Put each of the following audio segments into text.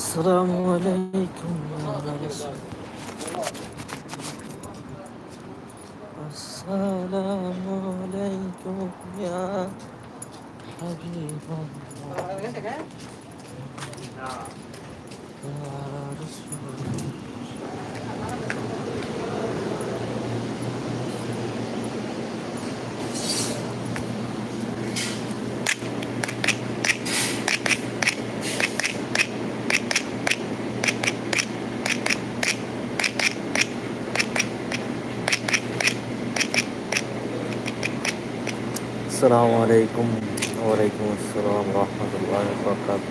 السلام عليكم السلام عليكم يا حبيب الله. يا رسول الله. আসসালামু আলাইকুম। ওয়ালাইকুম আসসালাম রহমতুল্লাহ বরকাত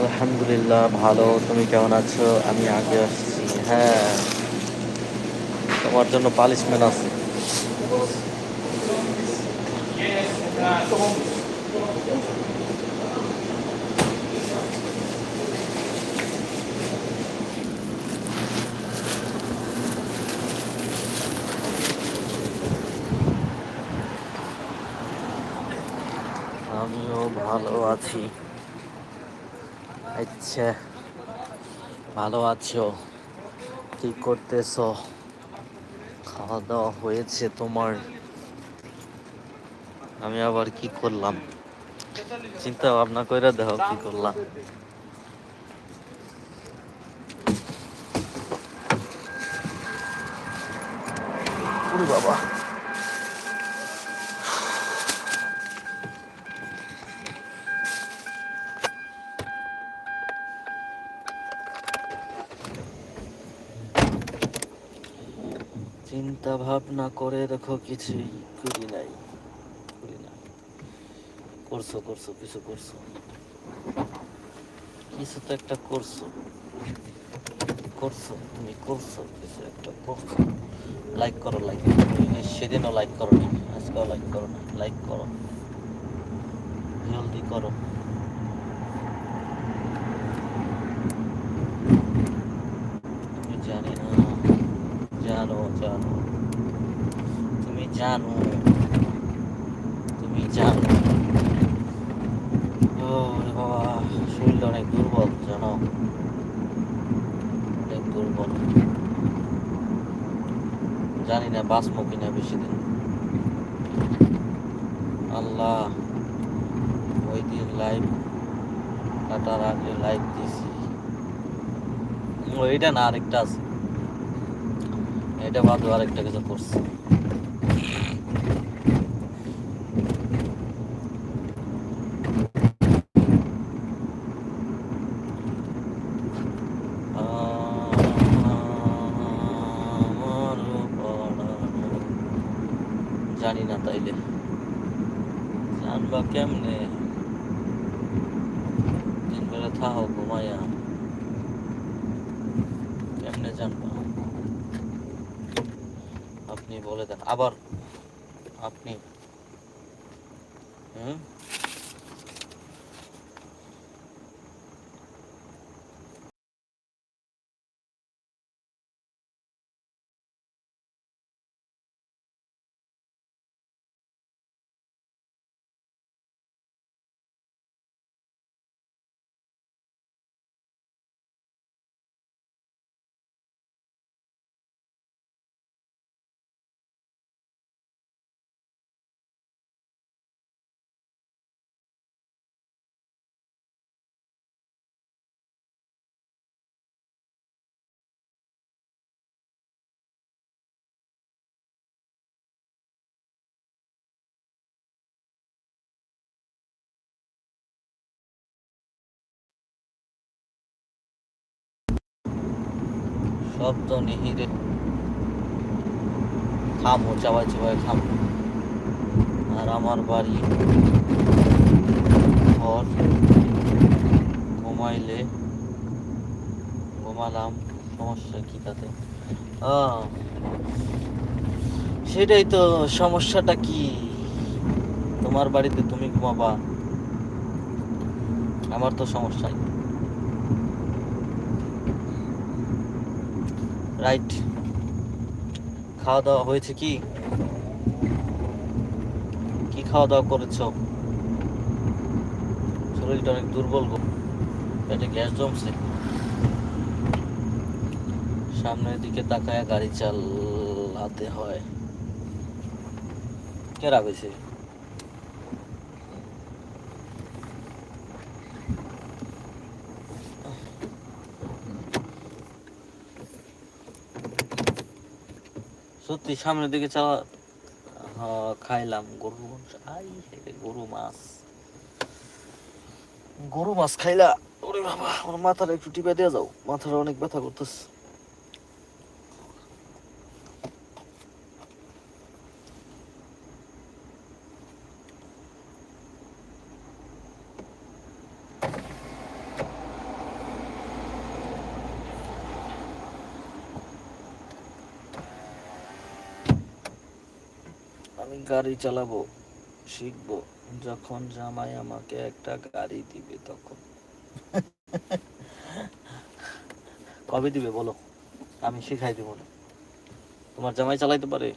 আলহামদুলিল্লাহ। ভালো। তুমি কেমন আছো? আমি আগে আসছি। হ্যাঁ। তোমার জন্য পালিশমেন্ট আছে। ভালো আছি। আচ্ছা ভালো আছো? কি করতেছো? খাওয়া দাওয়া হয়েছে তোমার? আমি আবার কি করলাম? চিন্তা ভাবনা করে দেখো কি করলাম। বাবা। চিন্তা ভাবনা করে দেখো কিছুই করি নাই করি না করছ করছ, কিছু করছ। কিছু তো একটা করছ। করছ, তুমি করছ, কিছু একটা করছ। লাইক করো লাইক সেদিনও লাইক করো নি আজকেও লাইক করো না। লাইক করো। জলদি করো তুমি জানি না জানো জানো তুমি জানো। তুমি জানো। ও বাবা, শরীরটা অনেক দুর্বল, জানো? অনেক দুর্বল। জানি না, বাঁচবো কিনা বেশি দিন আল্লাহ, ওই দিন লাইভ কাটার আগে লাইভ দিছি। ওইটা না, আরেকটা আছে। এটা বাদ আরেকটা কিছু করছে আমার পড়ানো জানি না তাইলে জানবা কেমনে দিন বেলা থাও ঘুমাইয়া কেমনে জানবা আপনি বলে দেন। আবার আপনি হুম? শব্দ নিহিরে। খামো চাবাই চাবাই খামো। আর আমার বাড়ি ঘর, ঘুমাইলে ঘুমালাম, সমস্যা কি তাতে? সেটাই তো, সমস্যাটা কি? তোমার বাড়িতে তুমি ঘুমাবা, আমার তো সমস্যাই। রাইট। খাওয়া দাওয়া হয়েছে কি? কি খাওয়া দাওয়া করেছ? শরীরটা অনেক দুর্বল গো। পেটে গ্যাস জমছে। সামনের দিকে তাকায় গাড়ি চালাতে হয়। কে রাগ সত্যি সামনের দিকে চালা হ্যাঁ, খাইলাম গরু মাংস। আই গরু মাছ। গরু মাছ খাইলা ওরে বাবা আমার মাথার একটু টিপে দিয়ে যাও মাথাটা অনেক ব্যথা করতেছে আমি গাড়ি চালাবো, শিখব। যখন জামাই আমাকে একটা গাড়ি দিবে তখন। কবে দিবে বলো? আমি শিখাই দিব না। তোমার জামাই চালাইতে পারে?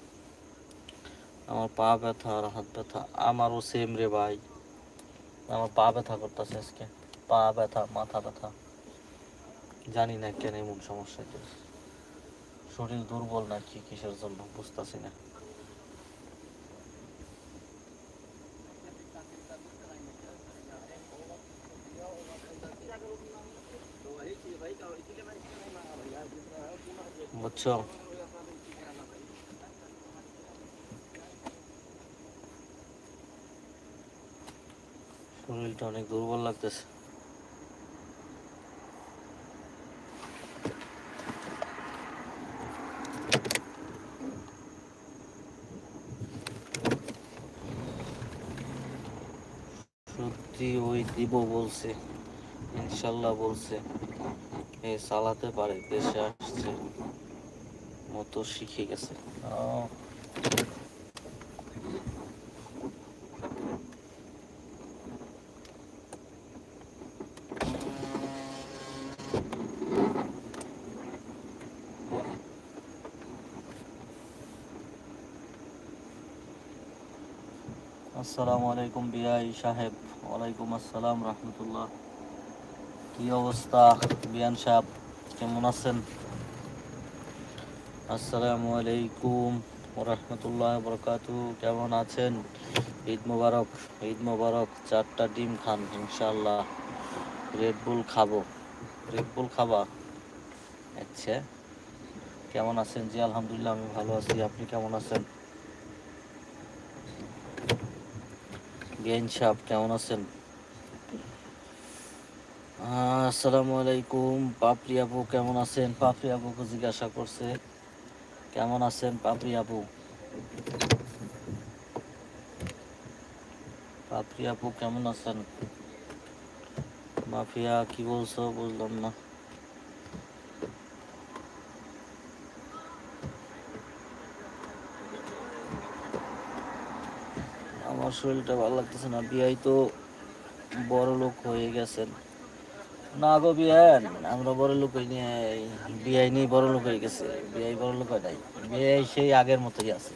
আমার পা ব্যথা আর হাত ব্যথা, আমারও সেম রে ভাই। আমার পা ব্যথা করতেছে আজকে। পা ব্যথা, মাথা ব্যথা। জানি না কেন এমন সমস্যা। শরীর দুর্বল নাকি কিসের জন্য বুঝতেছি না। বুঝছ শরীরটা অনেক দুর্বল লাগতেছে। সত্যি ওই দিব বলছে, ইনশাল্লাহ বলছে। এ চালাতে পারে, দেশে আসছে। মতো শিখে গেছে। ও, আসসালামু আলাইকুম বিআই সাহেব। ওয়ালাইকুম আসসালাম রহমতুল্লাহ। কি অবস্থা বিয়ান সাহেব? কেমন আছেন? আসসালামু আলাইকুম রহমতুল্লাহ বরকাতু কেমন আছেন? ঈদ মোবারক ঈদ মোবারক, চারটা ডিম খান ইনশাল্লাহ রেড বুল খাব। রেড বুল খাবা? আচ্ছা। কেমন আছেন? জি, আলহামদুলিল্লাহ, আমি ভালো আছি। আপনি কেমন আছেন? গেন সাহেব কেমন আছেন? আসসালামু আলাইকুম। পাপড়ি আপু, কেমন আছেন? পাপড়ি আপুকে জিজ্ঞাসা করছে। কেমন আছেন পাপড়ি আপু? পাপড়ি আপু কেমন আছেন? মাফিয়া, কি বলছো? বুঝলাম না। আমার শরীরটা ভালো লাগতেছে না। বিয়াই তো বড় লোক হয়ে গেছেন। না গো বিয়ান আমরা বড় লোক নাই বিয়াই নিয়ে বড় লোক হয়ে গেছে। বিয়াই বড় লোক হয় নাই। বিয়াই সেই আগের মতোই আছে।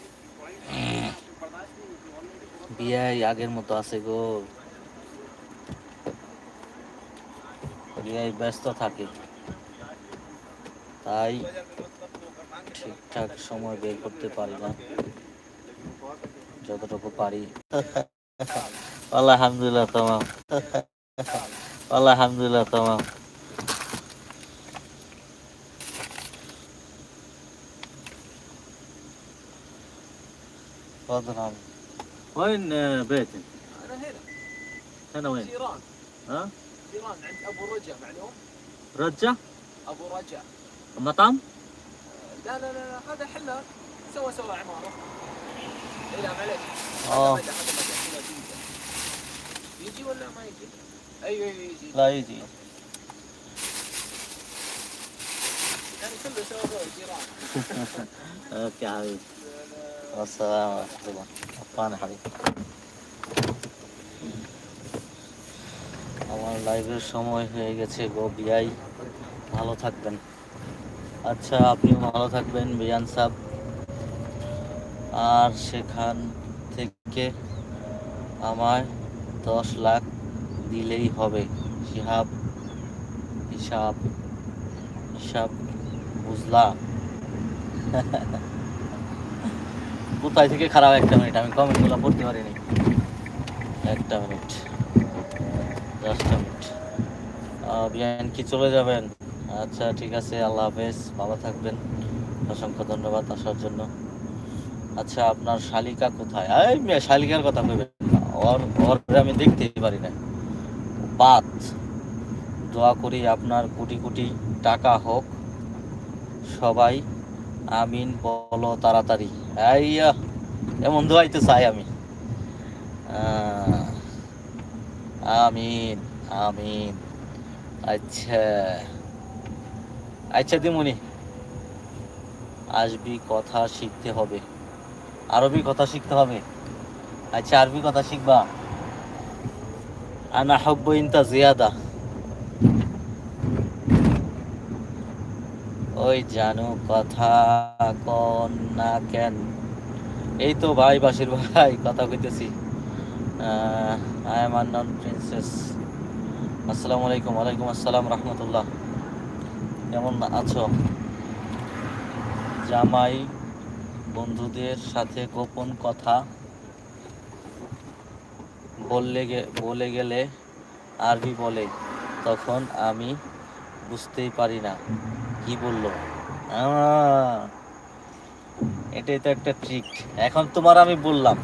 বিয়াই আগের মতো আছে গো। বিয়াই ব্যস্ত থাকে। তাই ঠিকঠাক সময় বের করতে পারি না। যতটুকু পারি। আলহামদুলিল্লাহ والله الحمد لله تمام تفضل عمي وين بيتك؟ أنا هنا هنا وين؟ جيران ها؟ جيران عند أبو رجا معلوم؟ رجا؟ أبو رجا مطعم؟ لا لا لا, هذا حلال سوى سوى عمارة اي لا معليش آه. هذا هذا يجي ولا ما يجي؟ ايوه ايوه يجي لا يجي يعني كله سوى سوى جيران اوكي حبيبي السلام ورحمة الله عفان حبيبي আমার লাইভের সময় হয়ে গেছে গো বিয়াই ভালো থাকবেন আচ্ছা আপনিও ভালো থাকবেন বিয়ান সাহ আর সেখান থেকে আমায় দশ লাখ দিলেই হবে। হিসাব হিসাব হিসাব, বুঝলা। কোথায় থেকে খারাপ একটা মিনিট আমি কমেন্টগুলো পড়তে পারিনি। একটা মিনিট জাস্ট মিনিট বিয়ান কি চলে যাবেন? আচ্ছা ঠিক আছে, আল্লাহ হাফেজ, ভালো থাকবেন। অসংখ্য ধন্যবাদ আসার জন্য। আচ্ছা আপনার শালিকা কোথায়? শালিকার কথা কইবেন না। ওর ওর আমি দেখতেই পারি না। বাত দোয়া করি আপনার কোটি কোটি টাকা হোক। সবাই, আমিন, বলো তাড়াতাড়ি। আইয়া, এমন দোয়াই তো চাই আমি। আমিন আমিন। আচ্ছা আচ্ছা দিমুনি আসবি কথা শিখতে হবে। আরবি কথা শিখতে হবে। আচ্ছা আরবি কথা শিখবা? আনা হব্ব ইনতা জিয়াদা ওই জানো কথা কন না কেন? এই তো ভাই, বাসির ভাই, কথা কইতেছি। আই এম আননন প্রিন্সেস আসসালামু আলাইকুম, ওয়ালাইকুম আসসালাম, রহমতুল্লাহ। কেমন আছো? জামাই, বন্ধুদের সাথে গোপন কথা। বললে বলে গেলে আরবি বলে? তখন আমি বুঝতেই পারি না। কি বলল? এটাই তো একটা ট্রিক এখন তোমার আমি বললাম।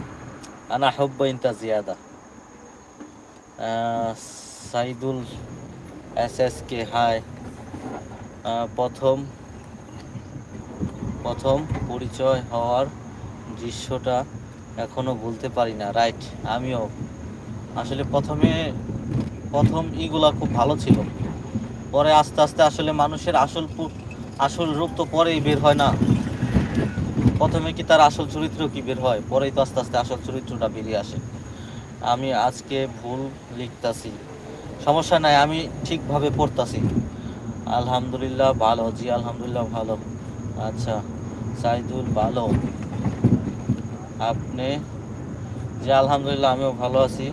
আনা হব্ব ইনতা জিয়াদা। Saidul S S K hi প্রথম প্রথম পরিচয় হওয়ার দৃশ্যটা এখনও ভুলতে পারি না। রাইট আমিও। আসলে প্রথমে প্রথম ইগুলা খুব ভালো ছিল। পরে আস্তে আস্তে আসলে মানুষের আসল আসল রূপ তো পরেই বের হয় না। প্রথমে কি তার আসল চরিত্র কি বের হয়? পরেই তো আস্তে আস্তে আসল চরিত্রটা বেরিয়ে আসে। আমি আজকে ভুল লিখতাছি। সমস্যা নাই, আমি ঠিকভাবে পড়তাছি। আলহামদুলিল্লাহ ভালো, জি আলহামদুলিল্লাহ ভালো। আচ্ছা সাইদুল ভালো। আপনি? জি আলহামদুলিল্লাহ, আমিও ভালো আছি।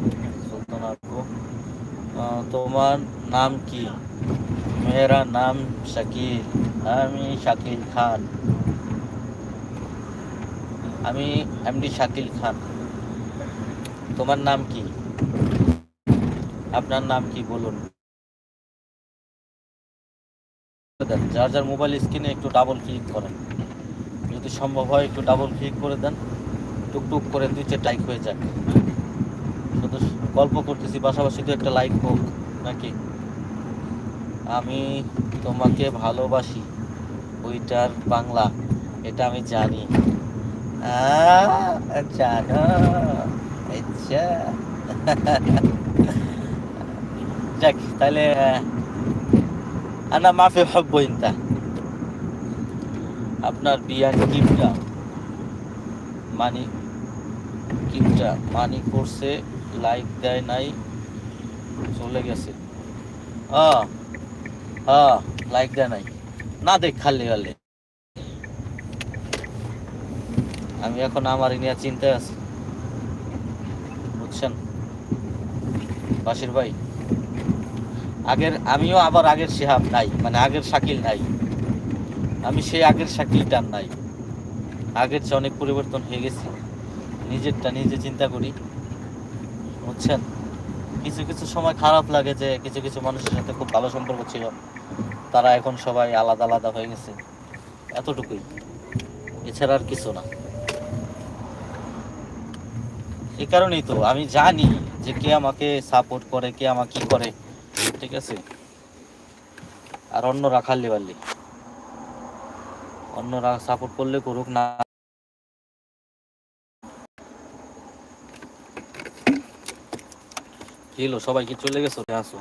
তোমার নাম কি? মেয়েরা নাম শাকিল, আমি শাকিল খান। আমি এমডি শাকিল খান। তোমার নাম কি? আপনার নাম কি বলুন। যার যার মোবাইল স্ক্রিনে একটু ডাবল ক্লিক করেন। যদি সম্ভব হয় একটু ডাবল ক্লিক করে দেন। টুকটুক করে দুই টাইক হয়ে যাক। শুধু গল্প করতেছি, পাশাপাশি তো একটা লাইক হোক, নাকি? আমি তোমাকে ভালোবাসি, ওইটার বাংলা, এটা আমি জানি। জানো আচ্ছা যাক, তাহলে আনা মাফি হব্ব ইনতা আপনার বিয়ার কিপটা মানি কিপটা মানি করছে লাইক দেয় নাই, চলে গেছে। লাইক দেয় নাই। না দেখ, খালি গালে আমি এখন আমার নিয়ে চিন্তায় আছি। বুঝছেন? বাসির ভাই, আগের, আমিও আবার আগের শিহাব নাই মানে আগের শাকিল নাই। আমি সেই আগের শাকিলটার নাই। আগের চেয়ে অনেক পরিবর্তন হয়ে গেছি। নিজেরটা নিজে চিন্তা করি। বুঝছেন? কিছু কিছু সময় খারাপ লাগে যে কিছু কিছু মানুষের সাথে খুব ভালো সম্পর্ক ছিল। তারা এখন সবাই আলাদা আলাদা হয়ে গেছে। এতটুকুই। এছাড়া আর কিছু না। এই কারণেই তো আমি জানি যে কে আমাকে সাপোর্ট করে, কে আমাকে কি করে, ঠিক আছে? আর অন্যরা খাল্লি বাল্লি। অন্যরা সাপোর্ট করলে করুক, না কি হলো সবাই কি চলে গেছো আসো।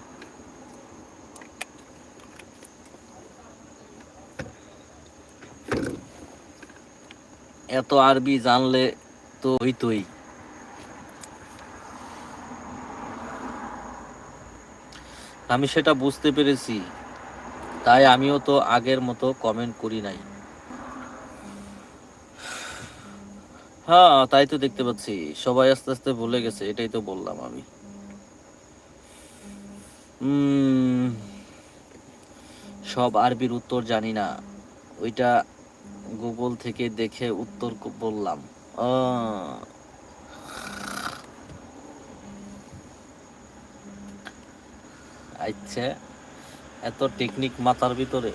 এত আরবি জানলে তো হইতই। আমি সেটা বুঝতে পেরেছি, তাই আমিও তো আগের মতো কমেন্ট করি নাই। হ্যাঁ তাই তো দেখতে পাচ্ছি, সবাই আস্তে আস্তে ভুলে গেছে, এটাই তো বললাম আমি। সব আরবির উত্তর জানি না। ওইটা গুগল থেকে দেখে উত্তর বললাম। আচ্ছা এত টেকনিক মাথার ভিতরে।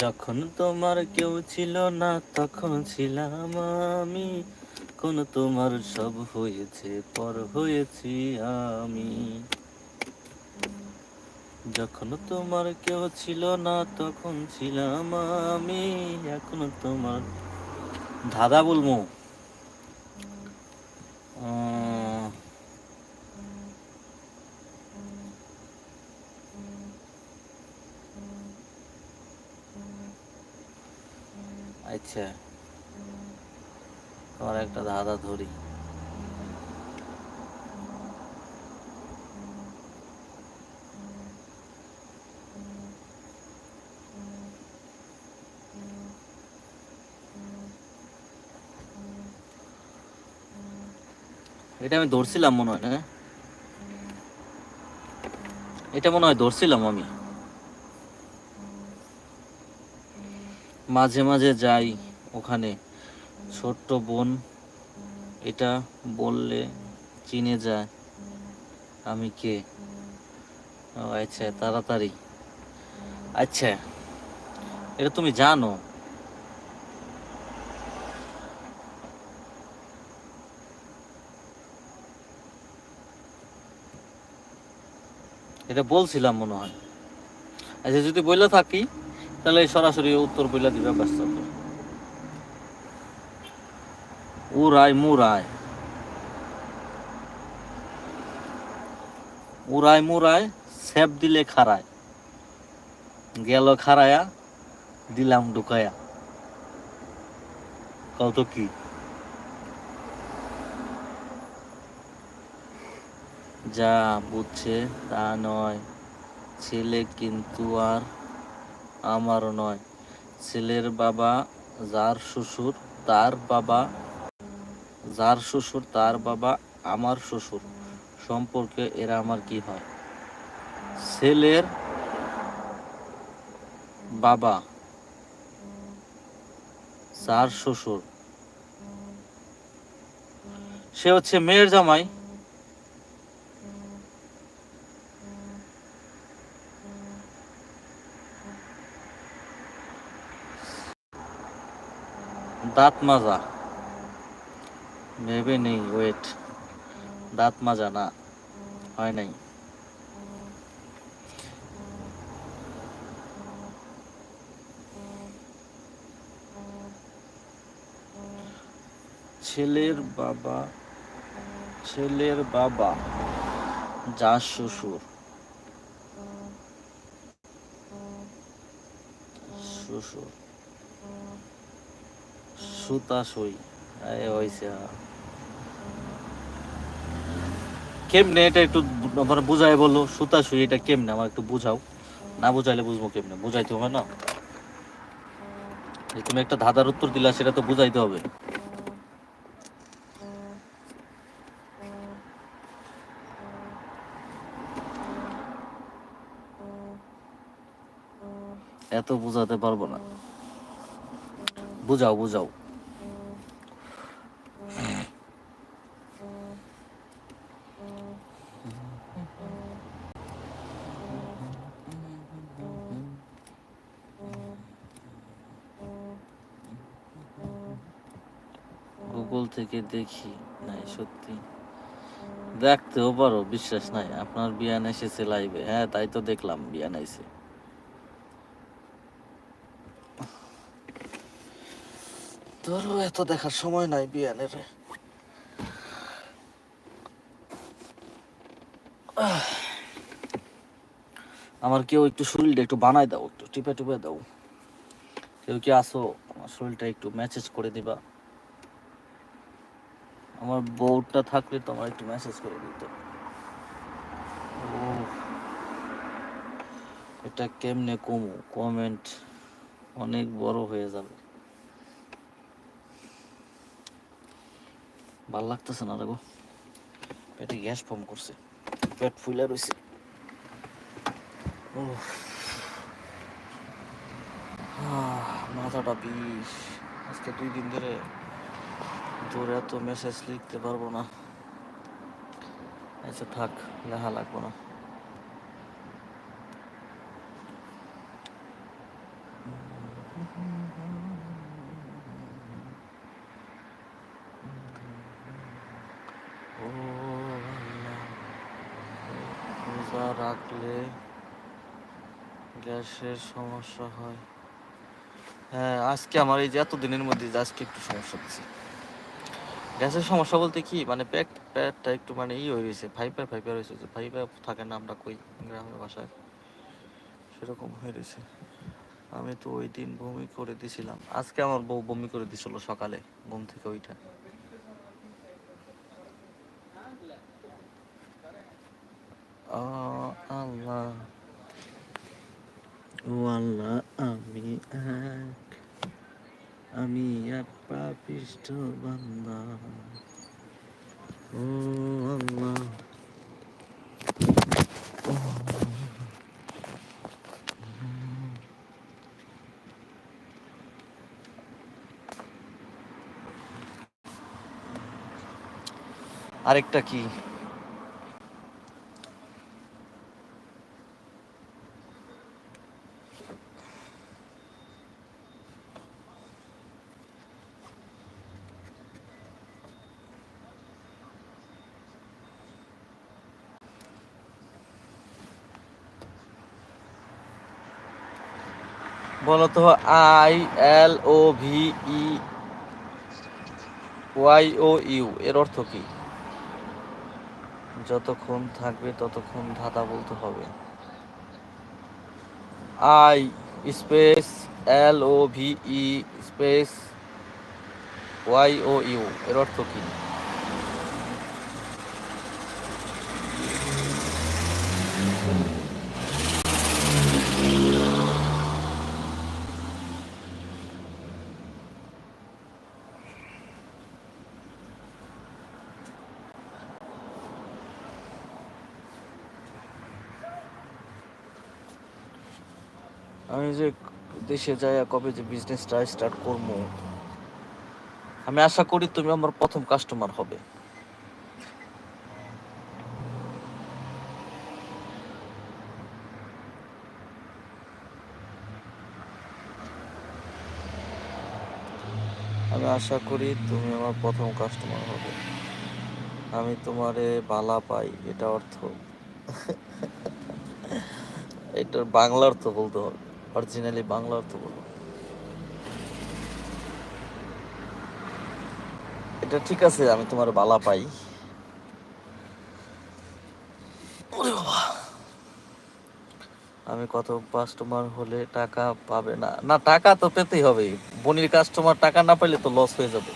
যখন তোমার কেউ ছিল না, তখন ছিলাম আমি। কোন তোমার সব হয়েছে, পর হয়েছি আমি। যখন তোমার কেউ ছিল না, তখন ছিলাম আমি। এখন তোমার দাদা বলব। আচ্ছা। তোমার একটা ধাঁধা ধরি। এটা আমি ধরছিলাম মনে হয় না এটা মনে হয় ধরছিলাম আমি। মাঝে মাঝে যাই ওখানে। ছোট্ট বোন এটা বললে চিনে যায়, আমি কে? ও আচ্ছা তাড়াতাড়ি। আচ্ছা এটা তুমি জানো? এটা বলছিলাম মনে হয়। আচ্ছা যদি বইলে থাকি তাহলে সরাসরি উত্তর বইলা দিবে ব্যস্ত ও রায় উড়ায় মুরায় উড়ায় মুরায় সেপ দিলে খারায় গেল খারায়া দিলাম ঢুকায়া। কত কি? যা বুঝছে তা নয়, ছেলে কিন্তু আর আমার নয়। ছেলের বাবা, যার শ্বশুর, তার বাবা, যার শ্বশুর, তার বাবা, আমার শ্বশুর। সম্পর্কে এরা আমার কি হয় ছেলের বাবা, যার শ্বশুর, সে হচ্ছে মেয়ের জামাই। দাঁত মাজা। ভেবে নেই, ওয়েট। দাঁত মাজা না, হয় নাই। ছেলের বাবা ছেলের বাবা, যা শ্বশুর। শ্বশুর। সুতা সই। হয়েছে কেমনে এটা একটু আমার বুঝাই বলো, সুতা সুই এটা কেমনে? আমার একটু বুঝাও। না বুঝাইলে বুঝব কেমনে? বুঝাইতে হবে না? তুমি একটা ধাঁধার উত্তর দিলা, সেটা তো বুঝাইতে হবে। এত বুঝাতে পারব না। বুঝাও বুঝাও। গুগল থেকে দেখি। নাই, সত্যি। দেখতেও পারো, বিশ্বাস নাই। আপনার বিয়ান এসেছে লাইভে হ্যাঁ তাই তো দেখলাম, বিয়ান এসে ধরো এত দেখার সময় নাই বিয়ানের। আমার কেউ একটু শরীরটা একটু বানাই দাও, একটু টিপে টিপে দাও। কেউ কি আসো, আমার শরীরটা একটু মেসেজ করে দিবা। আমার বউটা থাকলে তো আমার একটু মেসেজ করে দিত। এটা কেমনে কমু? কমেন্ট অনেক বড় হয়ে যাবে। ভালো লাগতেছে না দেখো পেটে গ্যাস ফর্ম করছে। পেট ফুলে রয়েছে। আহ, মাথাটা বিষ। আজকে দুই দিন ধরে দূরে এত মেসেজ লিখতে পারব না। আচ্ছা থাক লেখা লাগবো না ও আল্লাহ, রোজা রাখলে গ্যাসের সমস্যা হয়। হ্যাঁ আজকে আমার এই যে এত দিনের মধ্যে আজকে একটু সমস্যা হচ্ছে। গ্যাসের সমস্যা বলতে কি মানে পেট, পেটটা একটু মানে ই হয়ে গেছে ফাইবার ফাইবার হয়েছে যে ফাইবার থাকে না আমরা কই গ্রামের বাসায়। সেরকম হয়ে গেছে। আমি তো ওই দিন বমি করে দিছিলাম। আজকে আমার বউ বমি করে দিছিল সকালে, ঘুম থেকে ওইটা আল্লাহ। আল্লাহ আমি এক। আমি এক পাপিষ্ট বান্দা। ও আল্লাহ। আরেকটা কি? বলো তো I L O V E Y O U, এর অর্থ কি? যতক্ষণ থাকবে ততক্ষণ ধাঁধা বলতে হবে। I space L O V E space Y O U, এর অর্থ কি আমি যে দেশে যাই কবে যে বিজনেসটা স্টার্ট করব আমি আশা করি তুমি আমার প্রথম কাস্টমার হবে। আমি আশা করি তুমি আমার প্রথম কাস্টমার হবে। আমি তোমারে বালা পাই, এটা অর্থ। এটার বাংলা অর্থ বলতে হবে। অরিজিনালি বাংলা অর্থ বলব। এটা ঠিক আছে, আমি তোমার বালা পাই। আমি কত কাস্টমার হলে টাকা পাবে না? না, টাকা তো পেতেই হবে। বনির কাস্টমার টাকা না পাইলে তো লস হয়ে যাবে।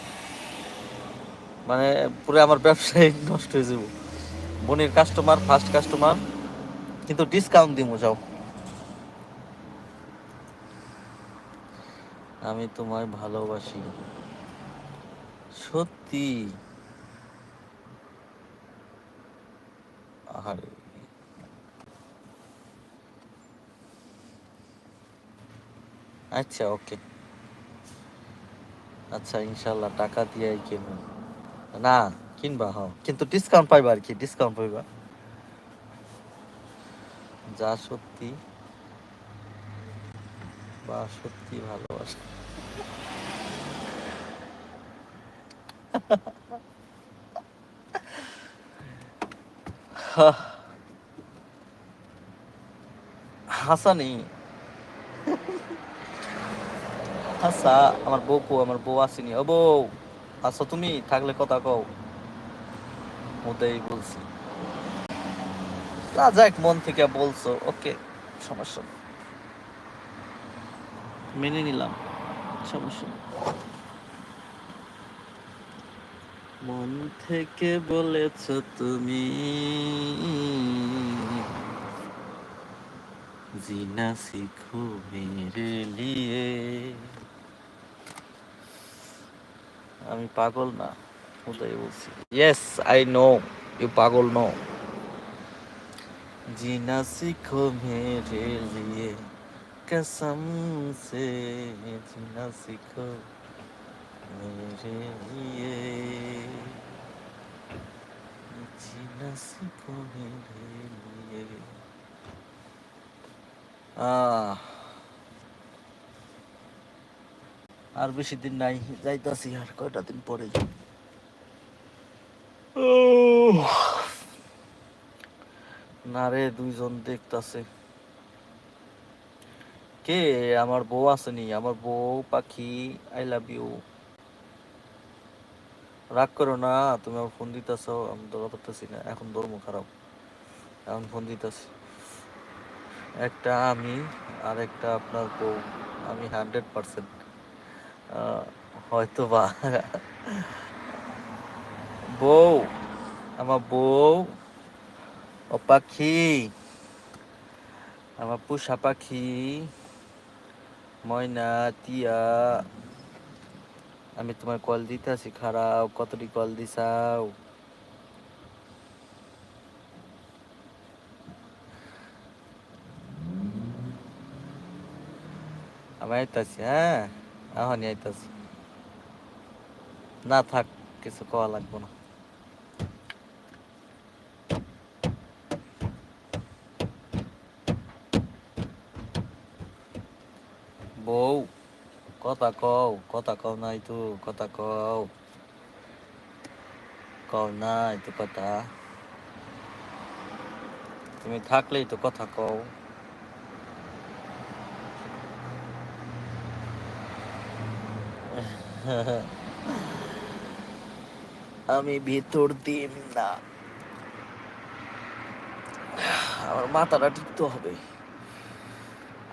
মানে পুরো আমার ব্যবসায় নষ্ট হয়ে যাব। বনির কাস্টমার ফার্স্ট কাস্টমার কিন্তু ডিসকাউন্ট দিব যাও। আমি তোমায় ভালোবাসি। সত্যি? আরে। আচ্ছা ওকে। আচ্ছা ইনশাল্লাহ, টাকা দিয়ে কিনবো না, কিনবা হ কিন্তু ডিসকাউন্ট পাইবা আর কি ডিসকাউন্ট পাইবা। যা সত্যি। বা সত্যি ভালোবাসা। হাসানি। হাসা, আমার বউ আমার বউ আসেনি। ও বউ আসো তুমি, থাকলে কথা কও। ওটাই বলছি। না, যাক, মন থেকে বলছো, ওকে, সমস্যা। মেনে নিলাম, সমস্যা মন থেকে বলেছ তুমি, জিনা শিখো মেরে নিয়ে। আমি পাগল না, ওটাই বলছি। ইয়েস আই নো ইউ পাগল নো জিনা শিখো মেরে নিয়ে। कसम से जीना सीखो मेरे लिए जीना सीखो मेरे लिए আহ আর বেশি দিন নাই যাইতাছি আর কয়টা দিন পরে না রে দুইজন দেখতাছে কে? আমার বউ আসেনি আমার বউ, পাখি আই লাভ ইউ রাগ করো না, তুমি আমার ফোন দিতেছ, আমি ধরা পারতেছি না। এখন ধর্ম খারাপ। এখন ফোন দিতেছি। একটা আমি আর একটা আপনার বউ। আমি হান্ড্রেড পার্সেন্ট হয়তো বা বউ, আমার বউ, ও পাখি, আমার পুষা পাখি। ময়না, টিয়া, আমি তোমার কল দিতে আছি, খারাপ, কতটি কল দিছাও? আমি আইতাছি হ্যাঁ? এখনই আইতাছি। না থাক, কিছু কওয়া লাগবে না বউ কথা কও কথা কও নাই তো, কথা কও। কও নাই তো কথা। তুমি থাকলেই তো কথা কও। আমি ভিতর দিন না। আমার মাথাটা টিপতে হবে।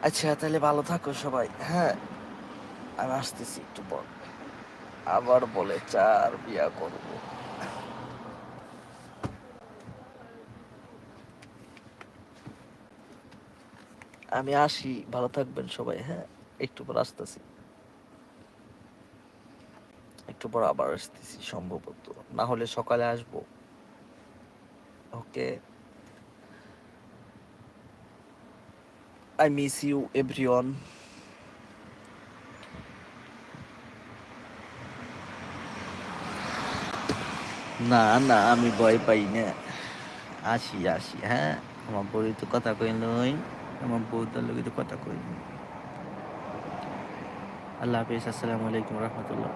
আচ্ছা তাহলে ভালো থাকো সবাই হ্যাঁ? আমি আসতেছি একটু পর। আবার বলে, চার বিয়া করব। আমি আসি, ভালো থাকবেন সবাই হ্যাঁ? একটু পর আসতেছি। একটু পর আবার আসতেছি, সম্ভবত। না হলে সকালে আসব। Okay? I miss you everyone. না না, আমি ভয় পাই না। আসি আসি হ্যাঁ? আমার বউরি তো কথা কই নই। আমার বউ তার লোক তো কথা কই আল্লাহ হাফিজ, আসসালামু আলাইকুম রহমতুল্লাহ।